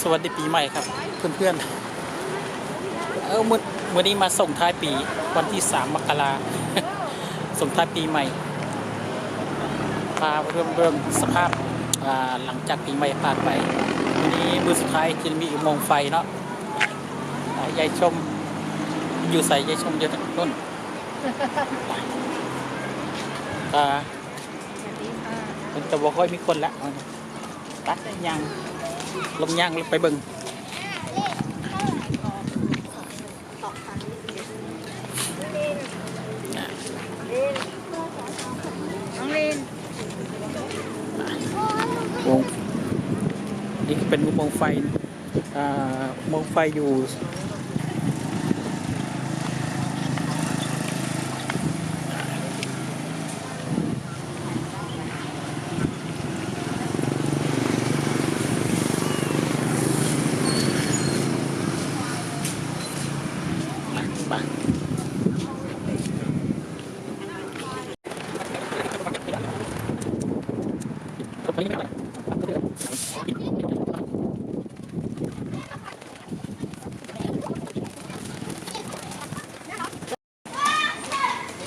สวัสดีปีใหม่ครับ เพื่อนๆ เออมื่อมื่อนี้มาส่งท้ายปีวันที่สามมกราส่งท้ายปีใหม่พาเรื่องเรื่องสภาพอ่าหลังจากปีใหม่ผ่านไปวันนี้มือสุดท้ายที่มีอุโมงไฟเนาะยายชมอยู่ใส่ยายชมเยอะต้นอ่ามัน จะบอกว่ามีคนละตัดยางลงยางลงไปเบิ่งน้องลินวงนี่เป็นอุโมงค์ไฟอ่าอุโมงค์ไฟอยู่ ไป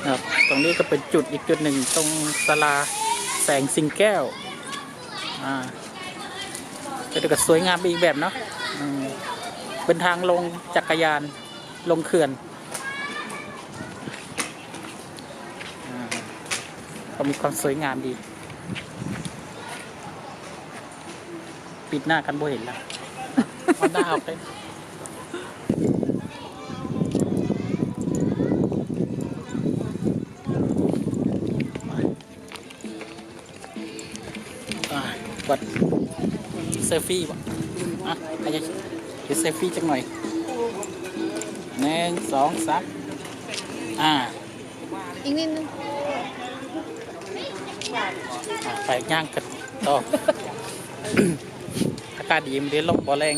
ครับตรงนี้ก็เป็น จุดอีกจุดหนึ่งตรงศาลาแสงสิงแก้ว อ่าก็จะสวยงามไปอีกแบบเนาะอืมเป็นทางลงจักรยานลงเขื่อนอ่าก็มีความสวยงามดี ปิดหน้ากันบ่เห็นแล้วเอาหน้าออกเลย เซลฟี่บ่อะใครจะเดี๋ยวเซลฟี่จังหน่อยหนึ่งสองสามอ่าอีกนิดนึงอะไปย่างกันต่อ อากาศดีมันเดี๋ยวลมบ่แรง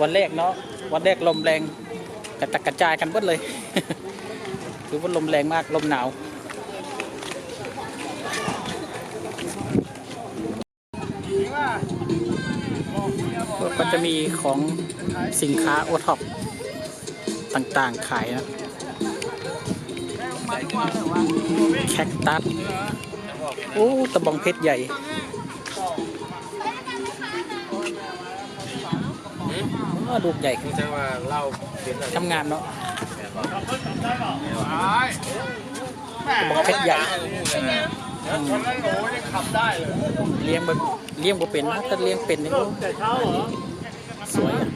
วันแรกเนาะ วันแรกลมแรงกระจัดกระจายกันเบิดเลย คือว่าลมแรงมากลมหนาว ของสินค้าโอท็อปต่างๆขายนะแคคตัส โอ้ตะบองเพชรใหญ่อ้าวลูกใหญ่ไม่ใช่ว่าเล่าเป็นอะไรทำงานเนาะกระบอกเพชรใหญ่อืมเลี้ยงแบบเลี้ยงบ่เป็นนะถ้าเลี้ยงเป็นนี่ก็ สวยอะ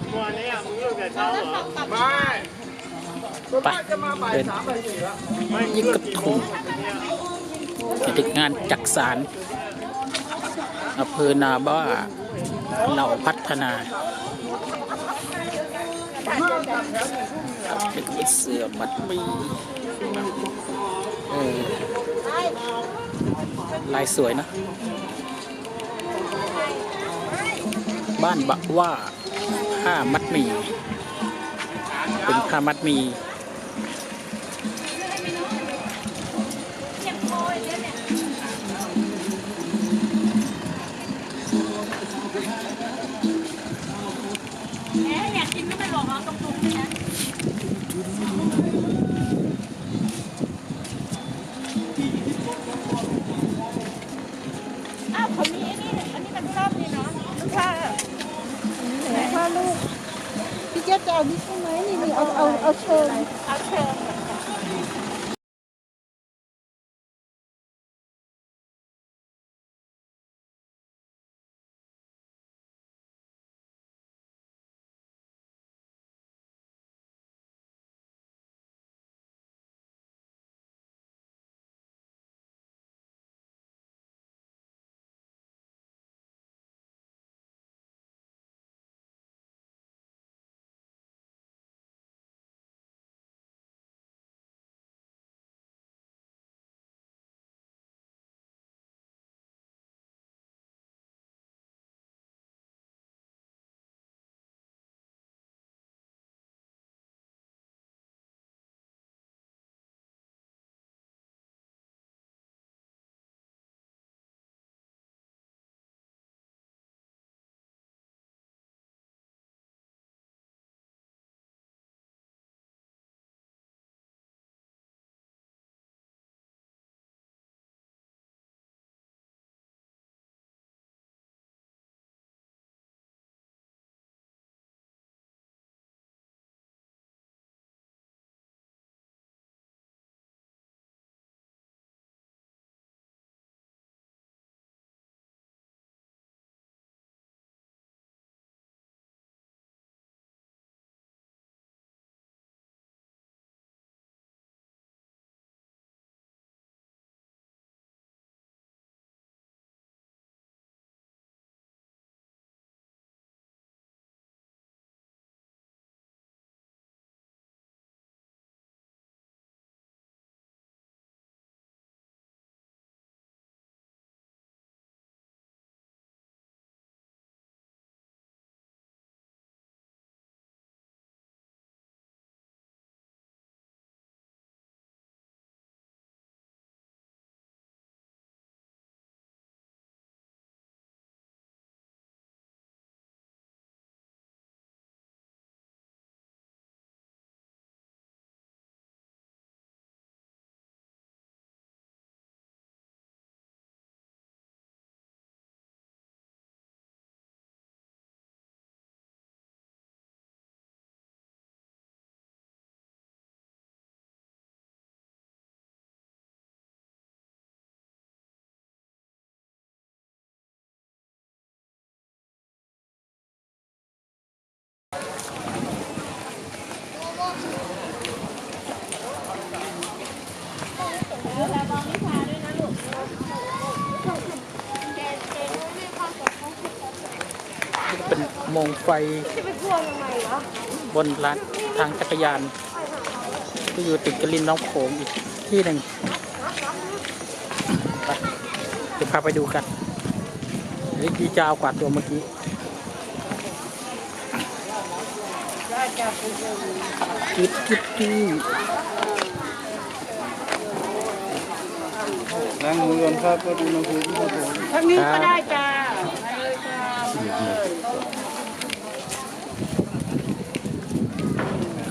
ไปเดินยิ่งกระทุ่มติดงานจักสารอำเภอนาบ้าเราพัฒนาเป็นเสือมัดมีลายสวยนะ บ้านบักว่า ผ้ามัดหมีเป็นผ้ามัดหมี เป็นโมงไฟจะไปกลัวทำไมเหรอบนร้านทางจักรยาน ที่อยู่ติดกับริมน้ำโขงอีกที่หนึ่งไปเดี๋ยวพาไปดูกันนี่ดีจาวกว่าตัวเมื่อกี้กิ๊ดกิ๊ดกิ๊ดล้างมือก่อนครับก็ดูน้ำพุครับผมทางนี้ก็ได้จ้าไปเลยจ้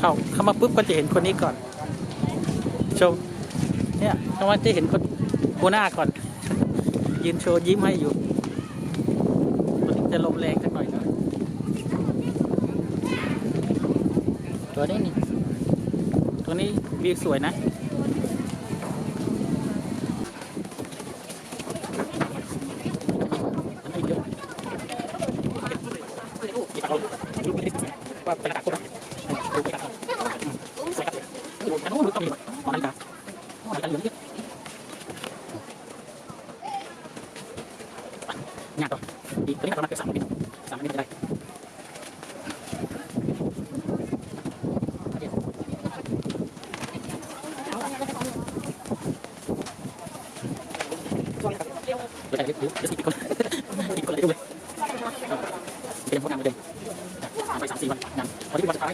า เข้ามาปุ๊บก็จะเห็นคนนี้ก่อน ชม เนี่ยเข้ามาจะเห็นคนหัวหน้าก่อน ยืนโชว์ยิ้มให้อยู่วันจะลมแรงสักหน่อยนะตัวนี้นี่ ตัวนี้วิวสวยนะ ว่าเป็นอากาศคนดูไปกันสวยครับดูกันโอ้ดูต้องมีหอนาฬิกาหอนาฬิกาเหลืองเยอะงานต่ออีกตัวนี้ประมาณสามมิลสามมิลได้ เดี๋ยวเดี๋ยวเดี๋ยวเดี๋ยวอีกคนกคนเลยดูเลยเป็นพวกงานเหมือนเดิมไปสามสี่วันงานวันที่เป็นวันสุดท้าย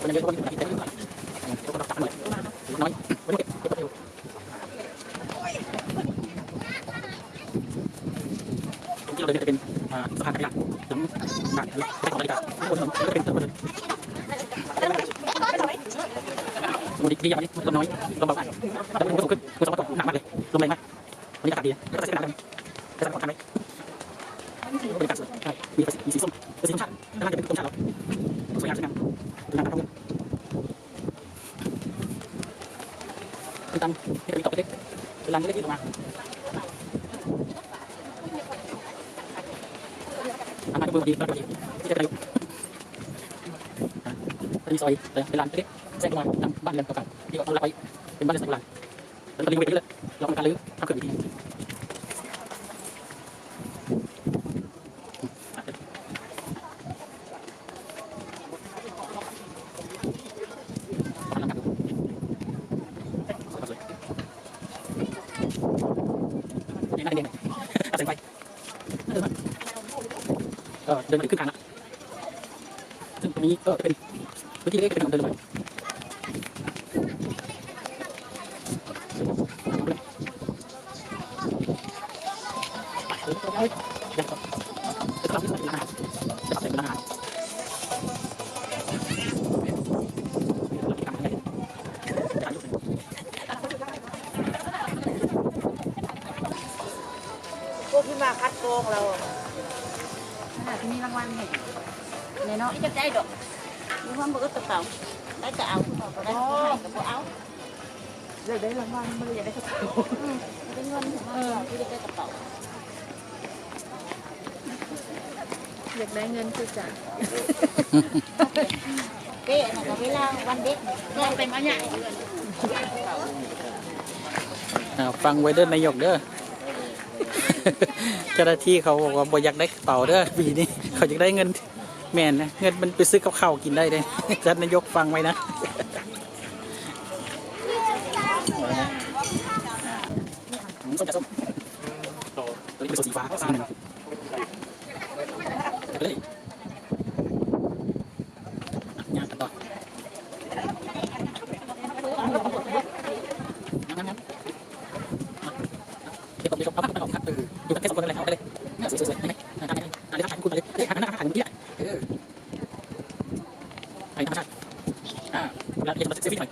คนยังเยอะก็วันที่เป็นวันเต็มเลยทุกคนตักหน่อยน้อยวันนี้เก็บเก็บเร็วที่เราเดินจะเป็นสะพานจักรยานถึงหนักได้ของนาฬิกาทุกคนก็เป็นถนนดีดีอย่างนี้ลมน้อยลมเบาแต่มันสูงขึ้นคุณสมบัติหนักมากเลยลมแรงมาก วันนี้อากาศดีแล้วก็ใส่เส้นทางกันจะสั่งของทางไหมบรรยากาศสวยมีมีสีส้มเป็นสีธรรมชาติด้านล่าจะเป็นธรรมชาติเราสวยงามสวยงามดูงานท่องเที่ยวเป็นตันเป็นตกเล็กเป็นลานเล็กที่ออกมาอามาดูดีแล้วก็ดีที่จะได้เป็นซอยเป็นลานเล็กแทรกมาทางบ้านเรือนเก่าๆที่เขารับไว้เป็นบ้านเรือนโบราณ แล้วก็รีวิวไปเลยเราทำการรื้อทำเกิดอีกทีนี่น่าเด่นตัดสินไปเดินมาดึงครึ่งทางละซึ่งตรงนี้ก็เป็นพื้นที่เล็กเป็นของเดินเลงไปยังก่อนจะกลับที่สนามอาหารจะกลับเป็นร้านอาหารถ่ายรูปเลย พวกที่มาคัดโกงเราขนาดมีรางวัลให้เนี่ยเนาะจะได้ดอกมีความเบิกกระเป๋าได้จะเอาก็ได้ให้ก็บ่เอาเลยได้รางวัลไม่ได้อยากได้กระเป๋าได้เงินของเราที่ได้กระเป๋า อยากได้เงินคือจ่ายเป๊ะนะเวลาวันเด็กเงินเป็นมาใหญ่อ่าฟังไว้เด้อนายกเด้อเจ้าหน้าที่เขาบอกว่าบ่อยากได้กระเป๋าเด้อปีนี้เขาอยากได้เงินแม่นนะเงินมันไปซื้อกับข้าวกินได้เลยท่านนายกฟังไว้นะส้มจะส้มตัวนี้เป็นสีฟ้าสีหนึ่ง ไปเลยย่างกันต่องั้นงั้นเดี๋ยวผมจะเอาผ้าพันออกครับเออดูกันแค่สองคนนั่นแหละเอาไปเลยสวยๆๆได้ไหมทำไงอ่าเดี๋ยวถ่ายคุณไปเลยเฮ้ยถ่ายหน้าถ่ายมุมนี้เออถ่ายธรรมชาติอ่าแล้วเดี๋ยวจะมาเซฟฟี่หน่อย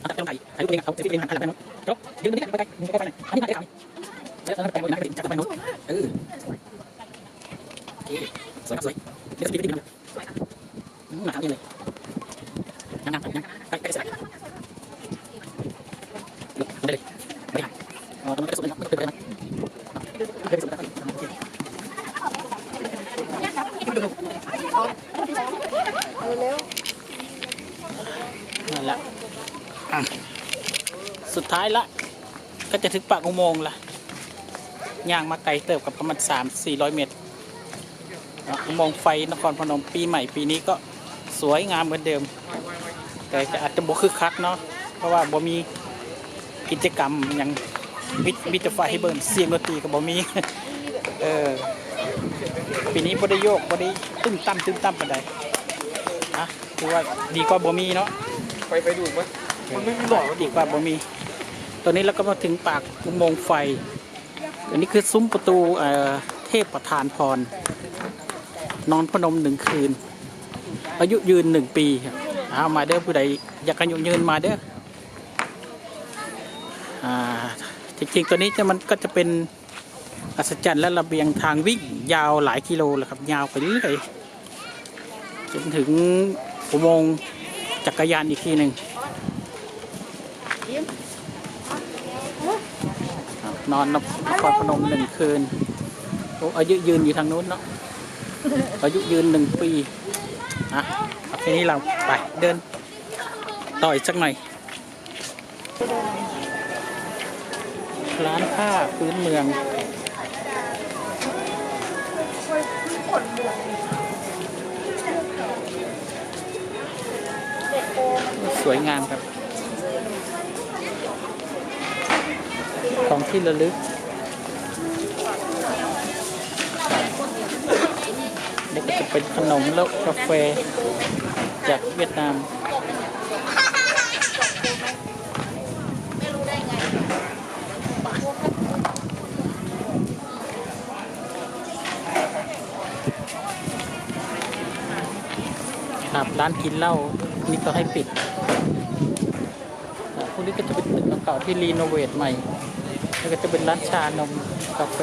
เอาแต่ต้องถ่ายถ่ายรูปเองเอาเซฟฟี่เองหันหลังไปโน้นจบยืนตรงนี้ไปไกลๆไปไกลๆหน่อยอันนี้ถ่ายได้ถ่ายแล้วเราไปบนน้ำไปจากไปโน้นเออโอเคสวยครับสวยเดี๋ยวสปีดดีๆนะอืมมาทำนี่เลยนั่งๆไปนั่งใกล้ๆเสร็จแล้วได้เลยไม่ได้อ๋อตรงนี้ก็สุดแล้วไม่เป็นไรนะ เดี๋ยวไปส่งกันโอเคนั่นแหละอะสุดท้ายละ ก็จะถึงปากอุโมงค์ละย่างมาไกลเติบกับประมาณสามสี่ร้อยเมตรอุโมงค์ไฟนครพนมปีใหม่ปีนี้ก็สวยงามเหมือนเดิม แต่จะอาจจะบ่คึกคักเนาะเพราะว่าบ่มีกิจกรรมอย่างมิมิตรไฟให้เบิ่งเสียงดนตรีก็บ่มีเออปีนี้บ่ได้โยกบ่ได้ตึ้มตั้มตึ้มตั้มปานใดอะถือว่าดีกว่าบ่มีเนาะไปไปดูมั้ยมันไม่มีหลอดดีกว่าบ่มี ตอนนี้เราก็มาถึงปากอุโมงค์ไฟ อันนี้คือซุ้มประตูเเทพประธานพร นอนพนมหนึ่งคืน อายุยืนหนึ่งปีครับเอามาเด้อผู้ใดอยากอายุยืนมาเด้ออ่าจริงๆตัวนี้จะมันก็จะเป็นอัศจรรย์และระเบียงทางวิ่งยาวหลายกิโลเลยครับ ยาวไปเรื่อยจนถึงอุโมงค์จักรยานอีกทีหนึ่ง ครับ นอนนครพนมหนึ่งคืนโอ้อายุยืนอยู่ทางนู้นเนาะอายุยืนหนึ่งปีอะทีนี้เราไปเดินต่ออีกสักหน่อย ร้านผ้าพื้นเมืองสวยงามครับ ของที่ระลึก นี่ก็จะเป็นขนมแล้วกาแฟจากเวียดนามครับร้านกินเหล้านี่ก็ให้ปิด พวกนี้ก็จะเป็นตึกเก่าที่รีโนเวทใหม่ แล้วก็จะเป็นร้านชานมกาแฟ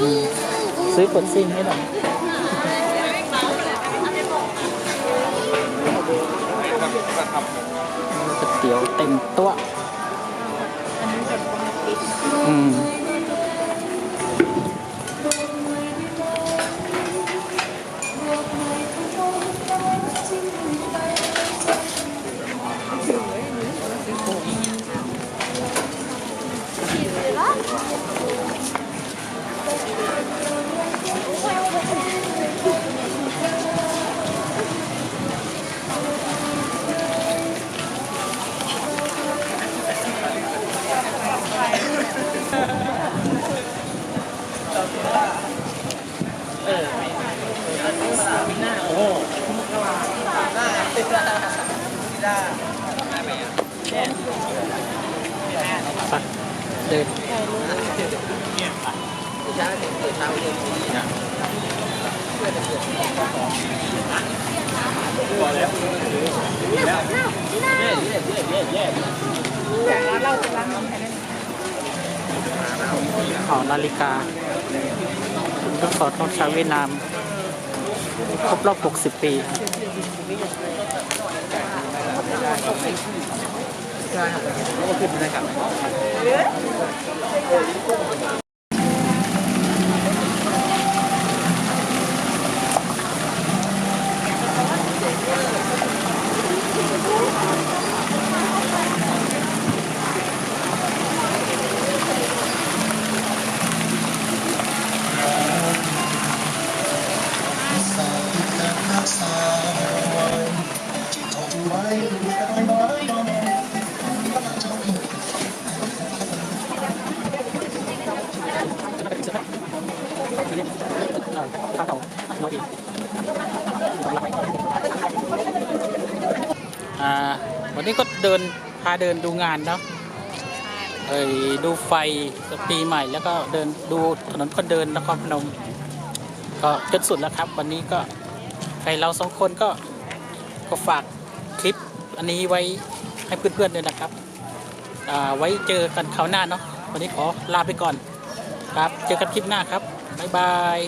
นี่ซื้อผลซิ่งให้หน่อยก๋วยเตี๋ยวเต็มต๊ะอืม หอนาฬิกาทดสอบทองชาวเวียดนาม ครบรอบ 60 ปี อ่าวันนี้ก็เดินพาเดินดูงานเนาะเอ้ยดูไฟปีใหม่แล้วก็เดินดูถนนคนเดินนครพนม ก็จนสุดแล้วครับ วันนี้ก็ใครเราสองคนก็ก็ฝากคลิปอันนี้ไว้ให้เพื่อนๆด้วยนะครับอ่าไว้เจอกันคราวหน้าเนาะวันนี้ขอลาไปก่อนครับ เจอกันคลิปหน้าครับ บ๊ายบาย